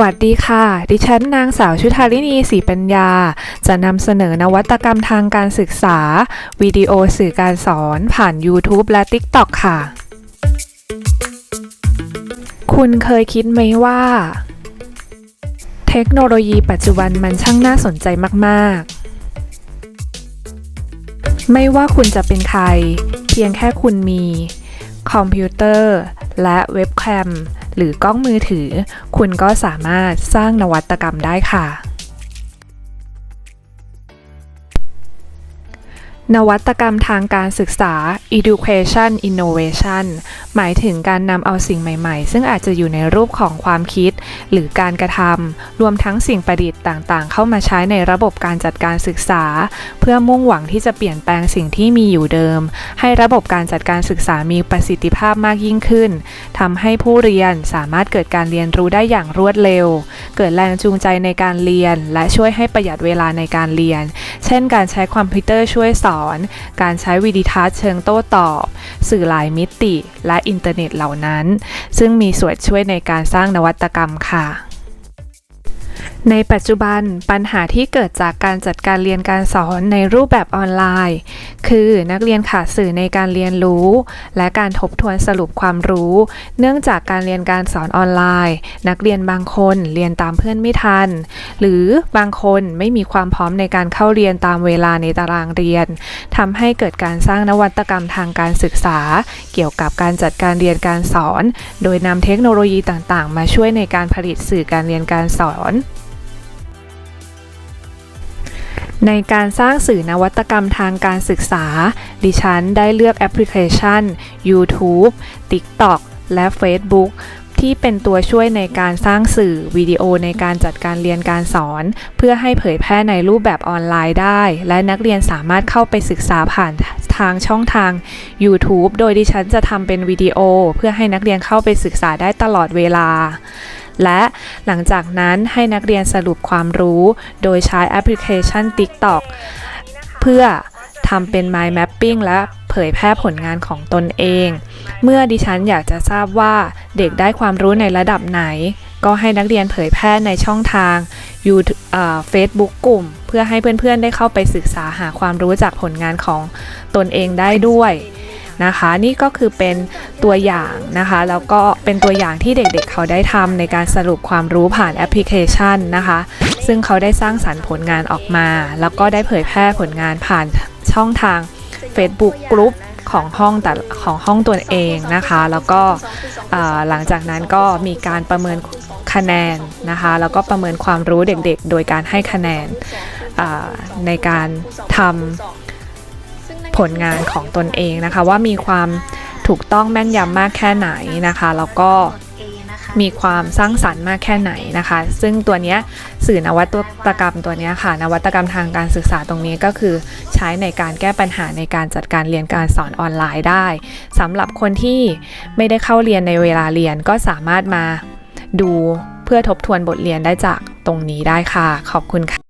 วัสดีค่ะ ดิฉันนางสาวชุธารินีศรีปัญญา จะนำเสนอนวัตกรรมทางการศึกษา วิดีโอสื่อการสอนผ่าน YouTube และ TikTok ค่ะ คุณเคยคิดไหมว่า เทคโนโลยีปัจจุบันมันช่างน่าสนใจมาก ๆ ไม่ว่าคุณจะเป็นใคร เพียงแค่คุณมี คอมพิวเตอร์ และเว็บแคม หรือกล้องมือถือ คุณก็สามารถสร้างนวัตกรรมได้ค่ะ นวัตกรรมทางการศึกษา education innovation หมายถึงการนำเอาสิ่งใหม่ๆ ซึ่งอาจจะอยู่ในรูปของความคิด หรือการกระทำ รวมทั้งสิ่งประดิษฐ์ต่างๆ เข้ามาใช้ในระบบการจัดการศึกษา เพื่อมุ่งหวังที่จะเปลี่ยนแปลงสิ่งที่มีอยู่เดิม ให้ระบบการจัดการศึกษามีประสิทธิภาพมากยิ่งขึ้น ทำให้ผู้เรียนสามารถเกิดการเรียนรู้ได้อย่างรวดเร็ว เกิดแรงจูงใจในการเรียน และช่วยให้ประหยัดเวลาในการเรียน เช่น การใช้คอมพิวเตอร์ช่วยสอน การใช้วิดีทัศน์เชิงโต้ตอบ สื่อหลายมิติ และอินเทอร์เน็ตเหล่านั้น ซึ่งมีส่วนช่วยในการสร้างนวัตกรรมค่ะ ในปัจจุบันปัญหาที่เกิดจากการจัดการเรียนการสอนในรูปแบบออนไลน์ คือนักเรียนขาดสื่อในการเรียนรู้ และการทบทวนสรุปความรู้ เนื่องจากการเรียนการสอนออนไลน์ นักเรียนบางคนเรียนตามเพื่อนไม่ทัน หรือบางคนไม่มีความพร้อมในการเข้าเรียนตามเวลาในตารางเรียนทำให้เกิดการสร้างนวัตกรรมทางการศึกษา เกี่ยวกับการจัดการเรียนการสอน โดยนำเทคโนโลยีต่างๆ มาช่วยในการผลิตสื่อการเรียนการสอน ในการสร้างสื่อนวัตกรรมทางการศึกษา ดิฉันได้เลือกแอปพลิเคชัน YouTube TikTok และ Facebook ที่เป็นตัวช่วยในการสร้างสื่อวิดีโอในการจัดการเรียนการสอน เพื่อให้เผยแพร่ในรูปแบบออนไลน์ได้ และนักเรียนสามารถเข้าไปศึกษาผ่านทางช่องทาง YouTube โดยดิฉันจะทำเป็นวิดีโอ เพื่อให้นักเรียนเข้าไปศึกษาได้ตลอดเวลา และหลังจากนั้นให้นักเรียนสรุปความรู้ โดยใช้แอปพลิเคชัน TikTok เพื่อทำเป็น mind mapping และเผยแพร่ผลงานของตนเอง เมื่อดิฉันอยากจะทราบว่าเด็กได้ความรู้ในระดับไหน ก็ให้นักเรียนเผยแพร่ในช่องทาง YouTube เฟซบุ๊กกลุ่ม เพื่อให้เพื่อนๆได้เข้าไปศึกษาหาความรู้จากผลงานของตนเองได้ด้วยนะคะ นี่ก็คือเป็น ตัวอย่างนะคะ แล้วก็เป็นตัวอย่างที่เด็กๆเขาได้ทำในการสรุปความรู้ผ่านแอปพลิเคชันนะคะ ซึ่งเขาได้สร้างสรรค์ผลงานออกมา แล้วก็ได้เผยแพร่ผลงานผ่านช่องทาง Facebook กลุ่มของห้องแต่ของห้องตัวเองนะคะ แล้วก็หลังจากนั้นก็มีการประเมินคะแนนนะคะ แล้วก็ประเมินความรู้เด็กๆ โดยการให้คะแนนในการทำผลงานของตนเองนะคะ ว่ามีความ ถูกต้องแม่นยำมากแค่ไหนนะคะแล้วก็มีความสร้างสรรค์มากแค่ไหนนะคะ ซึ่งตัวนี้สื่อนวัตกรรมตัวนี้ค่ะ นวัตกรรมทางการศึกษาตรงนี้ก็คือใช้ในการแก้ปัญหาในการจัดการเรียนการสอนออนไลน์ได้สำหรับคนที่ไม่ได้เข้าเรียนในเวลาเรียนก็สามารถมาดูเพื่อทบทวนบทเรียนได้จากตรงนี้ได้ค่ะ ขอบคุณค่ะ